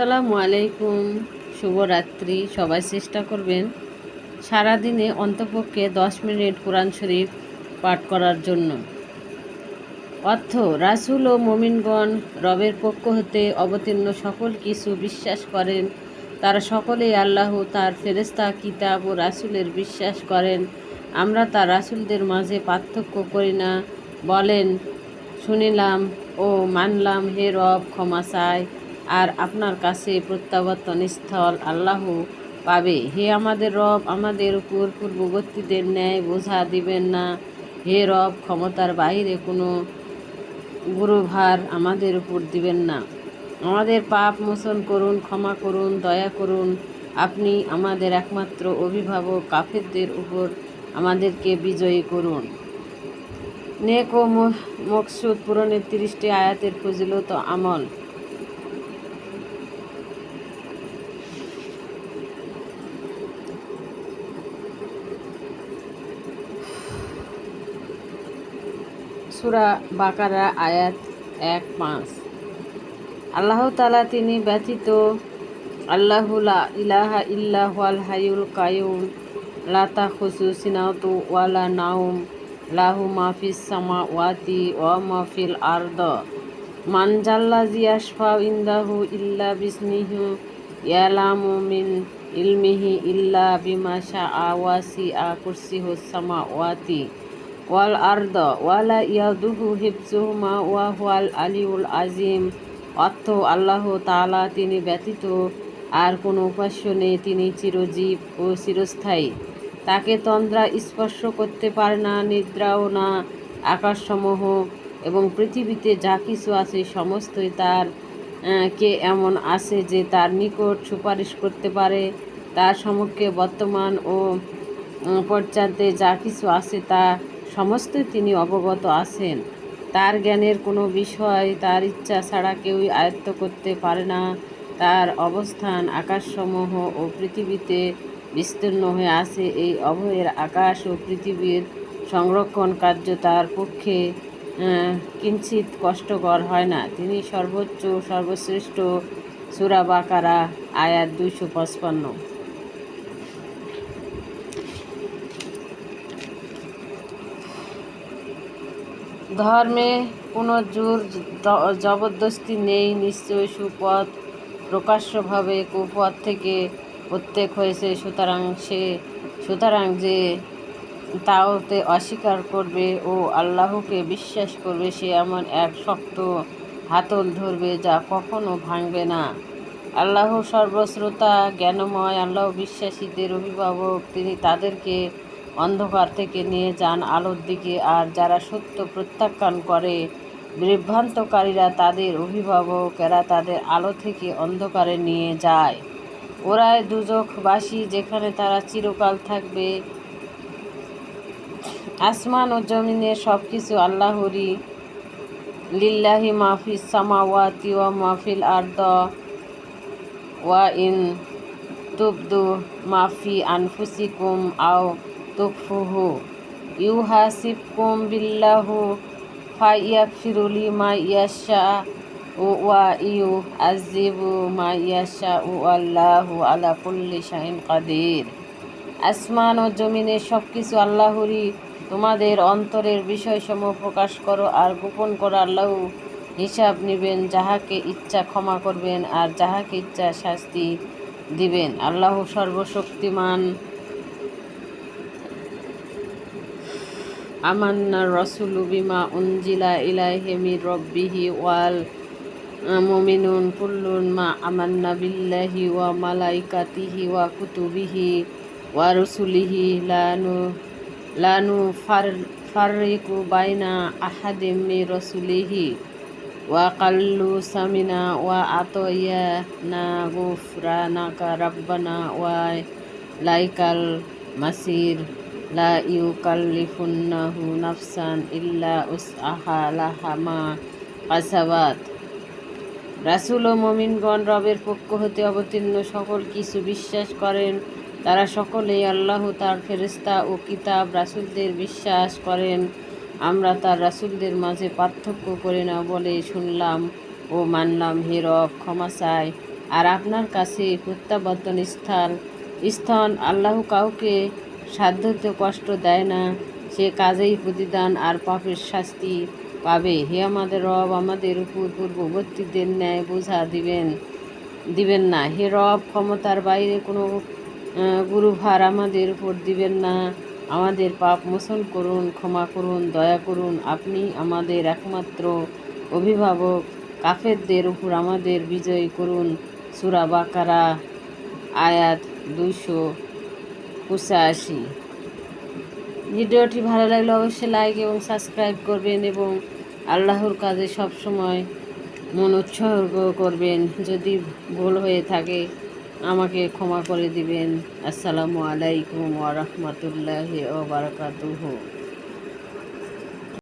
আসসালামু আলাইকুম। শুভরাত্রি। সবাই চেষ্টা করবেন সারাদিনে অন্তপক্ষে দশ মিনিট কোরআন শরীফ পাঠ করার জন্য। অর্থ, রাসূল ও মমিনগণ রবের পক্ষ হতে অবতীর্ণ সকল কিছু বিশ্বাস করেন। তারা সকলেই আল্লাহ তার ফেরেস্তা কিতাব ও রাসূলের বিশ্বাস করেন। আমরা তার রাসূলদের মাঝে পার্থক্য করি না। বলেন, শুনিলাম ও মানলাম, হে রব, ক্ষমা চাই। আর আপনার কাছে প্রত্যাবর্তন স্থল আল্লাহ পাবে। হে আমাদের রব, আমাদের উপর পূর্ববর্তীদের ন্যায় বোঝা দিবেন না। হে রব, ক্ষমতার বাইরে কোনো গুরুভার আমাদের উপর দিবেন না। আমাদের পাপ মোচন করুন, ক্ষমা করুন, দয়া করুন। আপনি আমাদের একমাত্র অভিভাবক, কাফেরদের উপর আমাদেরকে বিজয়ী করুন। নেক ও মকসুদ পূরণের তিরিশটি আয়াতের ফজিলত আমল। সুরা বাকারা আয়াত এক পাঁচ। আল্লাহ তালা তিনি ব্যতীত আল্লাহুলা ইলাহা ইল্লাহাল হাইউল কায়ুম লাতা খুসু সিনাতু ওয়ালা নাউম লাহু মাফিস সামা ওয়াতি ওয়া মাফিল আর্দ। মান জাল্লা জিয়াসফা ইন্দাহু ইল্লা বিসনিহু ইয়ালামু মিন ইলমিহি ইল্লা বিমা শাআ ওয়াসিআ কুরসিহু সামা ওয়াতি ওয়াল আর্দ ওয়ালা ইয়াদুহু হিফজুহুমা ওয়া হুয়াল আলিউল আজিম অর্থ আল্লাহ তাআলা তিনি ব্যতীত আর কোনো উপাস্য নেই, তিনি চিরজীব ও চিরস্থায়ী। তাকে তন্দ্রা স্পর্শ করতে পারে না, নিদ্রাও না, আকাশসমূহ এবং পৃথিবীতে যা কিছু আছে সমস্তই তার কে এমন আছে যে তার নিকট সুপারিশ করতে পারে। তার সমক্ষে বর্তমান ও পশ্চাতে যা কিছু আছে তা সমস্তই তিনি অবগত আছেন। তার জ্ঞানের কোনো বিষয়, তার ইচ্ছা ছাড়া কেউই আয়ত্ত করতে পারে না। তার অবস্থান আকাশসমূহ ও পৃথিবীতে বিস্তীর্ণ হয়ে আছে। এই অভয়ের আকাশ ও পৃথিবীর সংরক্ষণ কার্য তার পক্ষে কিঞ্চিত কষ্টকর হয় না। তিনি সর্বোচ্চ সর্বশ্রেষ্ঠ সুরাবাকারা, আয়াত দুইশো পঁচপান্ন। ধর্মে কোনো জোর জবরদস্তি নেই, নিশ্চয় সুপথ প্রকাশ্যভাবে কুপথ থেকে প্রত্যেক হয়েছে। সুতরাং সে, সুতরাং যে তাওতে অস্বীকার করবে ও আল্লাহকে বিশ্বাস করবে, সে এমন এক শক্ত হাতল ধরবে যা কখনো ভাঙবে না। আল্লাহ সর্বশ্রোতা, জ্ঞানময়, আল্লাহ বিশ্বাসীদের অভিভাবক, তিনি তাদেরকে অন্ধকার থেকে নিয়ে যান আলোর দিকে, আর যারা সত্য প্রত্যাখ্যান করে, বিভ্রান্তকারীরা তাদের অভিভাবকেরা তাদের আলো থেকে অন্ধকারে নিয়ে যায়। ওরাই দুজকবাসী যেখানে তারা চিরকাল থাকবে। আসমান ও জমিনের সব কিছু আল্লাহরই। লিল্লাহি মাহফিস সামাওয়াতি ওয়া মাহফিল আর্দ। ওয়া ইন তুবদু মাফি আনফুসিকুম আও তুকফুহু ইউহাসিবকুম বিল্লাহু ফাইয়াকফিরু লিমা ইয়াশা ও ওয়া ইউ আজিবু মা ইয়াশা ও আল্লাহু আলা কুল্লি শাইন কাদির। আসমান ও জমিনের সব কিছু আল্লাহরই। তোমাদের অন্তরের বিষয়সমূহ প্রকাশ করো আর গোপন করো, আল্লাহ হিসাব নিবেন, যাহাকে ইচ্ছা ক্ষমা করবেন আর যাহাকে ইচ্ছা শাস্তি দিবেন। আল্লাহ সর্বশক্তিমান। আমান্না রসুলু বিমা উনজিলা ইলাইহি মির রব্বিহি ওয়াল মুমিনুন কুল্লুন মা আমান্না বিল্লাহি ওয়া মালাইকাতিহি ওয়া কুতুবিহি ওয়া রুসুলিহি লানু লানু ফার, ফাররিকু বাইনা আহাদিম রসুলিহি ওয়া কাল্লু সামিনা ওয়া আতয়া না গুফরানাকা রাব্বানা ওয়া লাইকাল মাসির। লা ইউকাল্লিফুন্নাহু নাফসান ইল্লা উসআহা লাহা মা কাসাবাত রাসূল ও মমিনগণ রবের পক্ষ হতে অবতীর্ণ সকল কিছু বিশ্বাস করেন। তারা সকলেই আল্লাহ তার ফেরেস্তা ও কিতাব রাসূলদের বিশ্বাস করেন। আমরা তার রাসূলদের মাঝে পার্থক্য করি না বলে শুনলাম ও মানলাম, হে ক্ষমা চাই। আর আপনার কাছে প্রত্যাবর্তন স্থল স্থন আল্লাহ কাউকে সাধ্যতে কষ্ট দেয় না, সে কাজেই প্রতিদান আর পাপের শাস্তি পাবে। হে আমাদের রব, আমাদের উপর পূর্ববর্তীদের ন্যায় বোঝা দিবেন দিবেন না। হে রব, ক্ষমতার বাইরে কোনো গুরুভার আমাদের উপর দিবেন না। আমাদের পাপ মোচন করুন, ক্ষমা করুন, দয়া করুন। আপনি আমাদের একমাত্র অভিভাবক। কাফেরদের উপর আমাদের বিজয় করুন। সুরা বাকারা, আয়াত দুইশো পঁচাশি। ভিডিওটি ভালো লাগলে অবশ্যই লাইক এবং সাবস্ক্রাইব করবেন এবং আল্লাহর কাজে সবসময় মন উৎসর্গ করবেন। যদি ভুল হয়ে থাকে, আমাকে ক্ষমা করে দিবেন। আসসালামু আলাইকুম ওয়া রাহমাতুল্লাহি ওয়া বারাকাতুহু।